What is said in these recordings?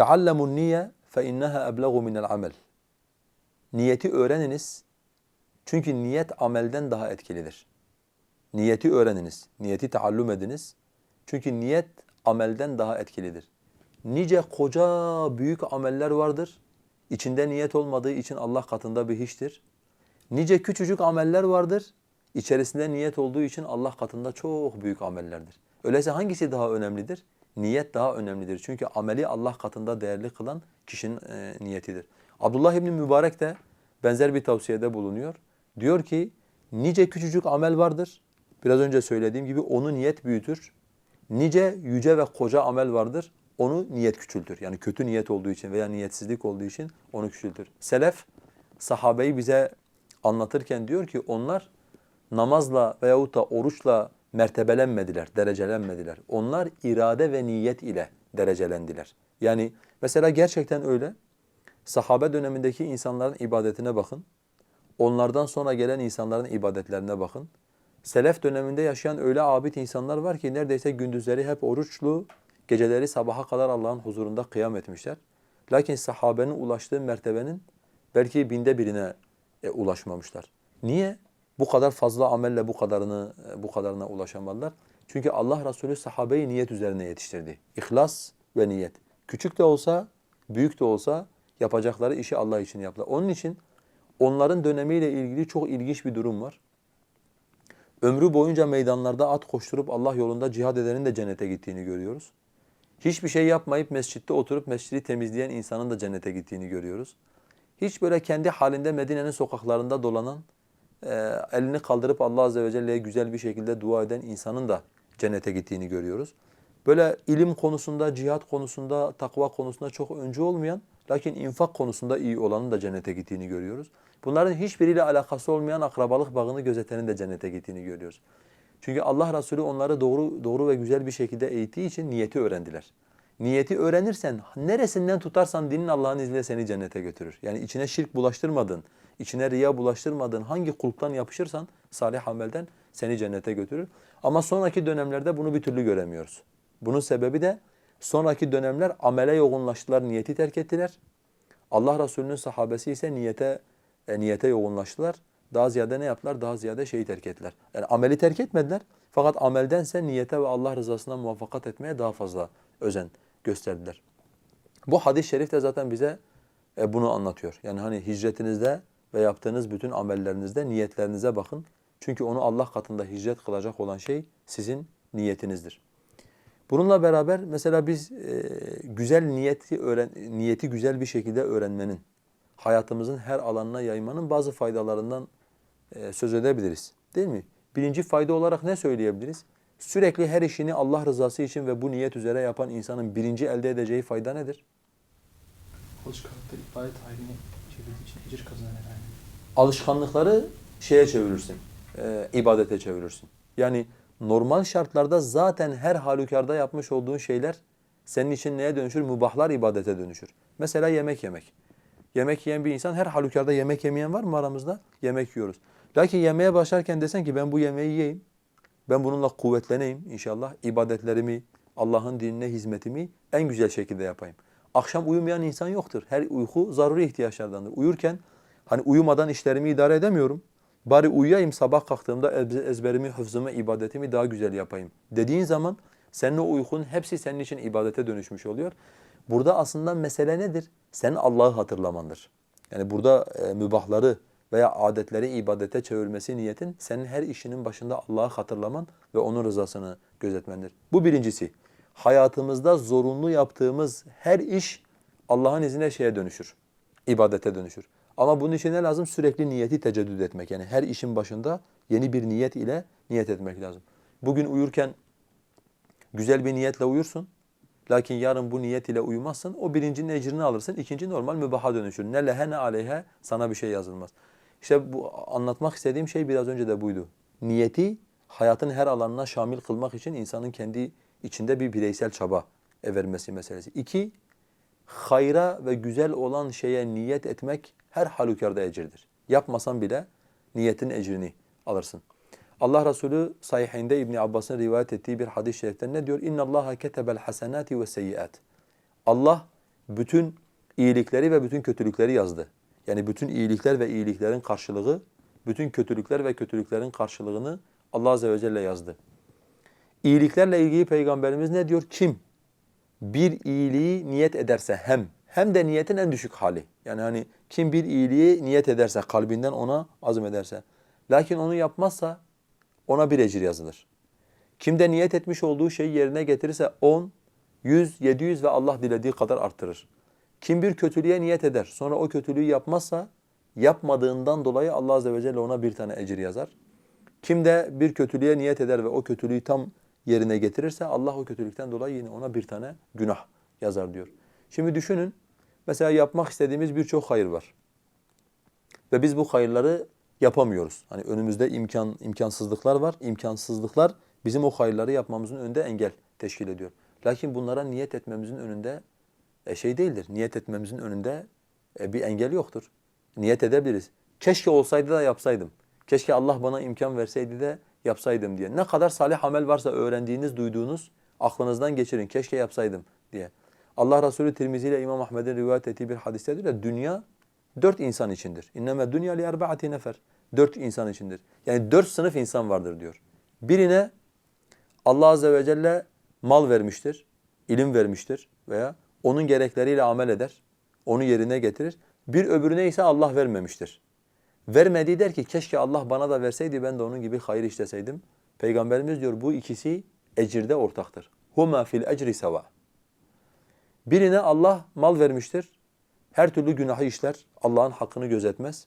Taallamun niye fe innaha eblagu minel amel. Niyeti öğreniniz. Çünkü niyet amelden daha etkilidir. Niyeti öğreniniz. Niyeti taallum ediniz. Çünkü niyet amelden daha etkilidir. Nice koca büyük ameller vardır. İçinde niyet olmadığı için Allah katında bir hiçtir. Nice küçücük ameller vardır. İçerisinde niyet olduğu için Allah katında çok büyük amellerdir. Öyleyse hangisi daha önemlidir? Niyet daha önemlidir. Çünkü ameli Allah katında değerli kılan kişinin e, niyetidir. Abdullah İbni Mübarek de benzer bir tavsiyede bulunuyor. Diyor ki nice küçücük amel vardır. Biraz önce söylediğim gibi onu niyet büyütür. Nice yüce ve koca amel vardır. Onu niyet küçültür. Yani kötü niyet olduğu için veya niyetsizlik olduğu için onu küçültür. Selef sahabeyi bize anlatırken diyor ki onlar namazla veyahut da oruçla mertebelenmediler, derecelenmediler. Onlar irade ve niyet ile derecelendiler. Yani mesela gerçekten öyle. Sahabe dönemindeki insanların ibadetine bakın. Onlardan sonra gelen insanların ibadetlerine bakın. Selef döneminde yaşayan öyle abid insanlar var ki neredeyse gündüzleri hep oruçlu, geceleri sabaha kadar Allah'ın huzurunda kıyam etmişler. Lakin sahabenin ulaştığı mertebenin belki binde birine e, ulaşmamışlar. Niye? Bu kadar fazla amelle bu kadarını bu kadarına ulaşamadılar. Çünkü Allah Resulü sahabeyi niyet üzerine yetiştirdi. İhlas ve niyet. Küçük de olsa, büyük de olsa yapacakları işi Allah için yaptılar. Onun için onların dönemiyle ilgili çok ilginç bir durum var. Ömrü boyunca meydanlarda at koşturup Allah yolunda cihad edenin de cennete gittiğini görüyoruz. Hiçbir şey yapmayıp mescitte oturup mescidi temizleyen insanın da cennete gittiğini görüyoruz. Hiç böyle kendi halinde Medine'nin sokaklarında dolanan, e, elini kaldırıp Allah Azze ve Celle'ye güzel bir şekilde dua eden insanın da cennete gittiğini görüyoruz. Böyle ilim konusunda, cihat konusunda, takva konusunda çok öncü olmayan, lakin infak konusunda iyi olanın da cennete gittiğini görüyoruz. Bunların hiçbiriyle alakası olmayan akrabalık bağını gözetenin de cennete gittiğini görüyoruz. Çünkü Allah Resulü onları doğru doğru ve güzel bir şekilde eğittiği için niyeti öğrendiler. Niyeti öğrenirsen neresinden tutarsan dinin Allah'ın izniyle seni cennete götürür. Yani içine şirk bulaştırmadın, içine riya bulaştırmadın, hangi kulptan yapışırsan salih amelden seni cennete götürür. Ama sonraki dönemlerde bunu bir türlü göremiyoruz. Bunun sebebi de sonraki dönemler amele yoğunlaştılar, niyeti terk ettiler. Allah Resulü'nün sahabesi ise niyete e, niyete yoğunlaştılar. Daha ziyade ne yaptılar? Daha ziyade şeyi terk ettiler. Yani ameli terk etmediler. Fakat ameldense niyete ve Allah rızasına muvaffakat etmeye daha fazla özen gösterdiler. Bu hadis-i şerif de zaten bize e, bunu anlatıyor. Yani hani hicretinizde ve yaptığınız bütün amellerinizde niyetlerinize bakın. Çünkü onu Allah katında hicret kılacak olan şey sizin niyetinizdir. Bununla beraber mesela biz e, güzel niyeti öğren niyeti güzel bir şekilde öğrenmenin hayatımızın her alanına yaymanın bazı faydalarından e, söz edebiliriz. Değil mi? Birinci fayda olarak ne söyleyebiliriz? Sürekli her işini Allah rızası için ve bu niyet üzere yapan insanın birinci elde edeceği fayda nedir? Alışkanlıkta ibadet haline Alışkanlıkları şeye çevirirsin, e, ibadete çevirirsin. Yani normal şartlarda zaten her halükarda yapmış olduğun şeyler senin için neye dönüşür? Mubahlar ibadete dönüşür. Mesela yemek yemek. Yemek yiyen bir insan her halükarda yemek yemeyen var mı aramızda? Yemek yiyoruz. Lakin yemeğe başlarken desen ki ben bu yemeği yiyeyim. Ben bununla kuvvetleneyim inşallah. İbadetlerimi, Allah'ın dinine hizmetimi en güzel şekilde yapayım. Akşam uyumayan insan yoktur. Her uyku zaruri ihtiyaçlardandır. Uyurken hani uyumadan işlerimi idare edemiyorum. Bari uyuyayım sabah kalktığımda ez- ezberimi, hıfzımı, ibadetimi daha güzel yapayım. Dediğin zaman senin o uykun hepsi senin için ibadete dönüşmüş oluyor. Burada aslında mesele nedir? Senin Allah'ı hatırlamandır. Yani burada e, mübahları veya adetleri ibadete çevirmesi niyetin senin her işinin başında Allah'ı hatırlaman ve onun rızasını gözetmendir. Bu birincisi. Hayatımızda zorunlu yaptığımız her iş Allah'ın izniyle şeye dönüşür. ibadete dönüşür. Ama bunun için ne lazım? Sürekli niyeti teceddüd etmek. Yani her işin başında yeni bir niyet ile niyet etmek lazım. Bugün uyurken güzel bir niyetle uyursun. Lakin yarın bu niyet ile uyumazsın. O birincinin ecrini alırsın. ikinci normal mübaha dönüşür. Ne lehe ne aleyhe sana bir şey yazılmaz. İşte bu anlatmak istediğim şey biraz önce de buydu. Niyeti hayatın her alanına şamil kılmak için insanın kendi içinde bir bireysel çaba vermesi meselesi. İki, hayra ve güzel olan şeye niyet etmek her halükarda ecirdir. Yapmasan bile niyetin ecrini alırsın. Allah Resulü sahihinde İbn Abbas'ın rivayet ettiği bir hadis-i şerifte ne diyor? İnna Allaha ketebel hasenati ve seyyiat. Allah bütün iyilikleri ve bütün kötülükleri yazdı. Yani bütün iyilikler ve iyiliklerin karşılığı, bütün kötülükler ve kötülüklerin karşılığını Allah Azze ve Celle yazdı. İyiliklerle ilgili Peygamberimiz ne diyor? Kim bir iyiliği niyet ederse hem, hem de niyetin en düşük hali. Yani hani kim bir iyiliği niyet ederse, kalbinden ona azmederse. Lakin onu yapmazsa ona bir ecir yazılır. Kim de niyet etmiş olduğu şeyi yerine getirirse 10, 100, 700 ve Allah dilediği kadar arttırır. Kim bir kötülüğe niyet eder, sonra o kötülüğü yapmazsa yapmadığından dolayı Allah Azze ve Celle ona bir tane ecir yazar. Kim de bir kötülüğe niyet eder ve o kötülüğü tam yerine getirirse Allah o kötülükten dolayı yine ona bir tane günah yazar diyor. Şimdi düşünün mesela yapmak istediğimiz birçok hayır var. Ve biz bu hayırları yapamıyoruz. Hani önümüzde imkan imkansızlıklar var. İmkansızlıklar bizim o hayırları yapmamızın önünde engel teşkil ediyor. Lakin bunlara niyet etmemizin önünde e, şey değildir. Niyet etmemizin önünde e, bir engel yoktur. Niyet edebiliriz. Keşke olsaydı da yapsaydım. Keşke Allah bana imkan verseydi de yapsaydım diye. Ne kadar salih amel varsa öğrendiğiniz, duyduğunuz aklınızdan geçirin. Keşke yapsaydım diye. Allah Resulü Tirmizi ile İmam Ahmed'in rivayet ettiği bir hadiste diyor ya dünya dört insan içindir. İnneme dünya li erbaati nefer. Dört insan içindir. Yani dört sınıf insan vardır diyor. Birine Allah Azze ve Celle mal vermiştir, ilim vermiştir veya onun gerekleriyle amel eder, onu yerine getirir. Bir öbürüne ise Allah vermemiştir. Vermediği der ki keşke Allah bana da verseydi ben de onun gibi hayır işleseydim. Peygamberimiz diyor bu ikisi ecirde ortaktır. Huma fil ecri seva. Birine Allah mal vermiştir. Her türlü günahı işler. Allah'ın hakkını gözetmez.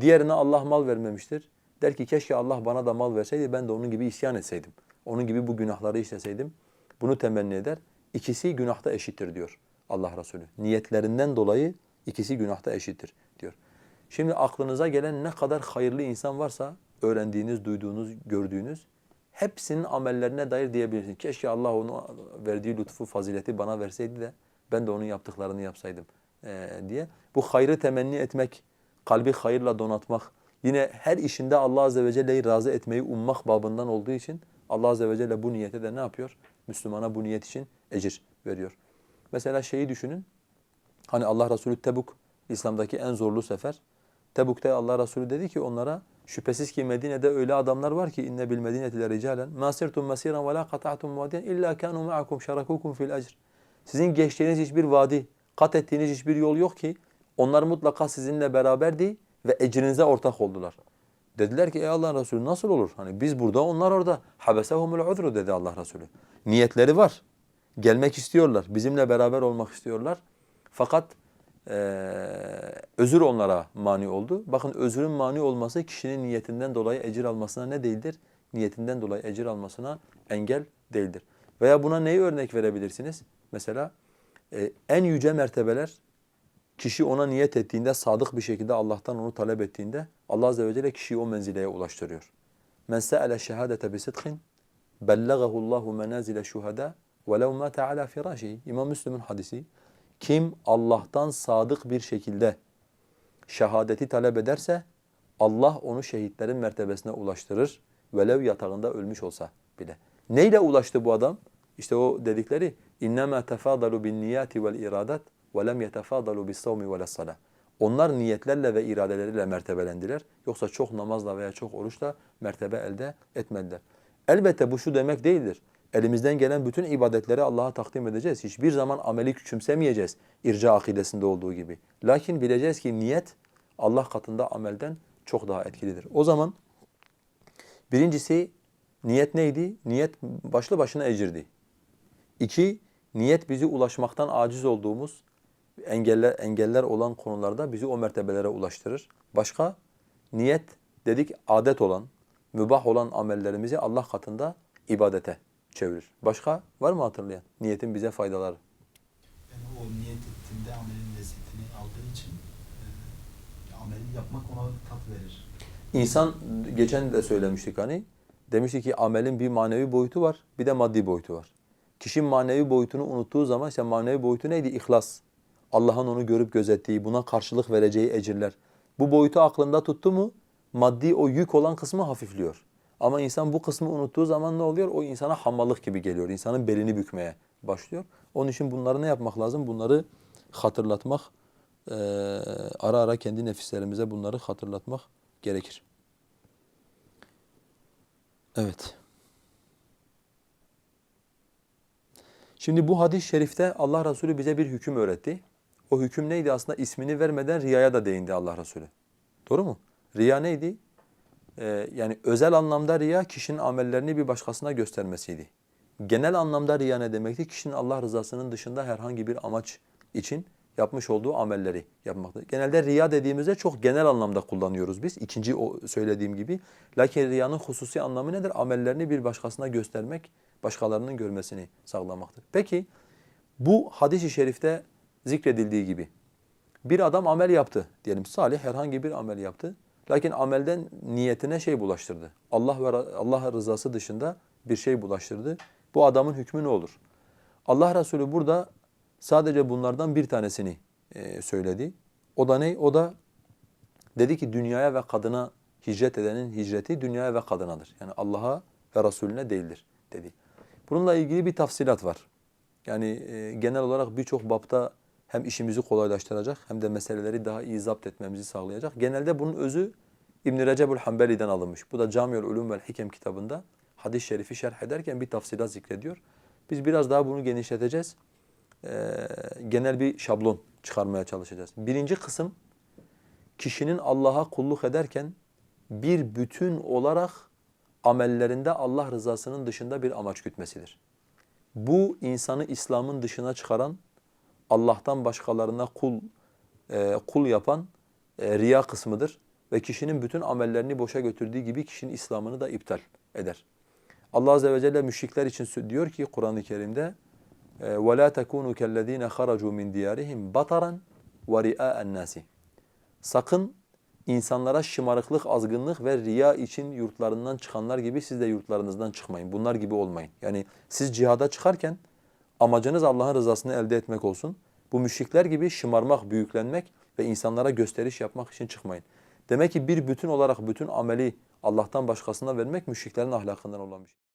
Diğerine Allah mal vermemiştir. Der ki keşke Allah bana da mal verseydi ben de onun gibi isyan etseydim. Onun gibi bu günahları işleseydim. Bunu temenni eder. İkisi günahta eşittir diyor Allah Resulü. Niyetlerinden dolayı ikisi günahta eşittir. Şimdi aklınıza gelen ne kadar hayırlı insan varsa öğrendiğiniz, duyduğunuz, gördüğünüz hepsinin amellerine dair diyebilirsiniz. Keşke Allah onu verdiği lütfu, fazileti bana verseydi de ben de onun yaptıklarını yapsaydım eee, diye. Bu hayrı temenni etmek, kalbi hayırla donatmak, yine her işinde Allah Azze ve Celle'yi razı etmeyi ummak babından olduğu için Allah Azze ve Celle bu niyete de ne yapıyor? Müslümana bu niyet için ecir veriyor. Mesela şeyi düşünün. Hani Allah Resulü Tebuk, İslam'daki en zorlu sefer. Tebuk'ta Allah Resulü dedi ki onlara şüphesiz ki Medine'de öyle adamlar var ki inne bil medineti ricalen ma sirtum masiran ve la qata'tum vadiyan illa kanu ma'akum şarakukum fil ecr. Sizin geçtiğiniz hiçbir vadi, kat ettiğiniz hiçbir yol yok ki onlar mutlaka sizinle beraberdi ve ecrinize ortak oldular. Dediler ki ey Allah'ın Resulü nasıl olur? Hani biz burada onlar orada. Habesehumul uzru dedi Allah Resulü. Niyetleri var. Gelmek istiyorlar. Bizimle beraber olmak istiyorlar. Fakat özür onlara mani oldu. Bakın özrün mani olması kişinin niyetinden dolayı ecir almasına ne değildir? Niyetinden dolayı ecir almasına engel değildir. Veya buna neyi örnek verebilirsiniz? Mesela e, en yüce mertebeler kişi ona niyet ettiğinde, sadık bir şekilde Allah'tan onu talep ettiğinde Allah Azze ve Celle kişiyi o menzileye ulaştırıyor. Men se'ele şehadete bi sidqin bellegahu Allahu menazile şuhada velev mâte ala firâşihi. İmam Müslim'in hadisi. Kim Allah'tan sadık bir şekilde şehadeti talep ederse Allah onu şehitlerin mertebesine ulaştırır. Velev yatağında ölmüş olsa bile. Neyle ulaştı bu adam? İşte o dedikleri iradat ve lem yetefadalu bis savmi ve salah. Onlar niyetlerle ve iradeleriyle mertebelendiler. Yoksa çok namazla veya çok oruçla mertebe elde etmediler. Elbette bu şu demek değildir. Elimizden gelen bütün ibadetleri Allah'a takdim edeceğiz. Hiçbir zaman ameli küçümsemeyeceğiz irca akidesinde olduğu gibi. Lakin bileceğiz ki niyet Allah katında amelden çok daha etkilidir. O zaman birincisi niyet neydi? Niyet başlı başına ecirdi. İki, niyet bizi ulaşmaktan aciz olduğumuz engeller, engeller olan konularda bizi o mertebelere ulaştırır. Başka, niyet dedik adet olan, mübah olan amellerimizi Allah katında ibadete çevirir. Başka var mı hatırlayan? Niyetin bize faydaları. Yani o niyet ettiğinde amelin lezzetini aldığı için e, ameli yapmak ona tat verir. İnsan geçen de söylemiştik hani demiştik ki amelin bir manevi boyutu var bir de maddi boyutu var. Kişi manevi boyutunu unuttuğu zaman işte manevi boyutu neydi? İhlas. Allah'ın onu görüp gözettiği, buna karşılık vereceği ecirler. Bu boyutu aklında tuttu mu maddi o yük olan kısmı hafifliyor. Ama insan bu kısmı unuttuğu zaman ne oluyor? O insana hamallık gibi geliyor. İnsanın belini bükmeye başlıyor. Onun için bunları ne yapmak lazım? Bunları hatırlatmak, eee, ara ara kendi nefislerimize bunları hatırlatmak gerekir. Evet. Şimdi bu hadis-i şerifte Allah Resulü bize bir hüküm öğretti. O hüküm neydi aslında? ismini vermeden riyaya da değindi Allah Resulü. Doğru mu? Riya neydi? Ee, yani özel anlamda riya kişinin amellerini bir başkasına göstermesiydi. Genel anlamda riya ne demekti? Kişinin Allah rızasının dışında herhangi bir amaç için yapmış olduğu amelleri yapmaktı. Genelde riya dediğimizde çok genel anlamda kullanıyoruz biz. İkinci o söylediğim gibi. Lakin riyanın hususi anlamı nedir? Amellerini bir başkasına göstermek, başkalarının görmesini sağlamaktır. Peki bu hadis-i şerifte zikredildiği gibi bir adam amel yaptı diyelim. Salih herhangi bir amel yaptı. Lakin amelden niyetine şey bulaştırdı. Allah ve Allah rızası dışında bir şey bulaştırdı. Bu adamın hükmü ne olur? Allah Resulü burada sadece bunlardan bir tanesini e, söyledi. O da ne? O da dedi ki dünyaya ve kadına hicret edenin hicreti dünyaya ve kadınadır. Yani Allah'a ve Resulüne değildir dedi. Bununla ilgili bir tafsilat var. Yani e, genel olarak birçok bapta hem işimizi kolaylaştıracak hem de meseleleri daha iyi zapt etmemizi sağlayacak. Genelde bunun özü İbn Recebul Hanbeli'den alınmış. Bu da Camiül Ulum vel Hikem kitabında hadis-i şerifi şerh ederken bir tafsilat zikrediyor. Biz biraz daha bunu genişleteceğiz. Ee, genel bir şablon çıkarmaya çalışacağız. Birinci kısım kişinin Allah'a kulluk ederken bir bütün olarak amellerinde Allah rızasının dışında bir amaç gütmesidir. Bu insanı İslam'ın dışına çıkaran, Allah'tan başkalarına kul e, kul yapan e, riya kısmıdır ve kişinin bütün amellerini boşa götürdüğü gibi kişinin İslam'ını da iptal eder. Allah azze ve celle müşrikler için diyor ki Kur'an-ı Kerim'de وَلَا تَكُونُوا كَالَّذ۪ينَ خَرَجُوا مِنْ دِيَارِهِمْ بَطَرًا وَرِئَاءَ النَّاسِ Sakın insanlara şımarıklık, azgınlık ve riya için yurtlarından çıkanlar gibi siz de yurtlarınızdan çıkmayın. Bunlar gibi olmayın. Yani siz cihada çıkarken amacınız Allah'ın rızasını elde etmek olsun. Bu müşrikler gibi şımarmak, büyüklenmek ve insanlara gösteriş yapmak için çıkmayın. Demek ki bir bütün olarak bütün ameli Allah'tan başkasına vermek müşriklerin ahlakından olan bir şey.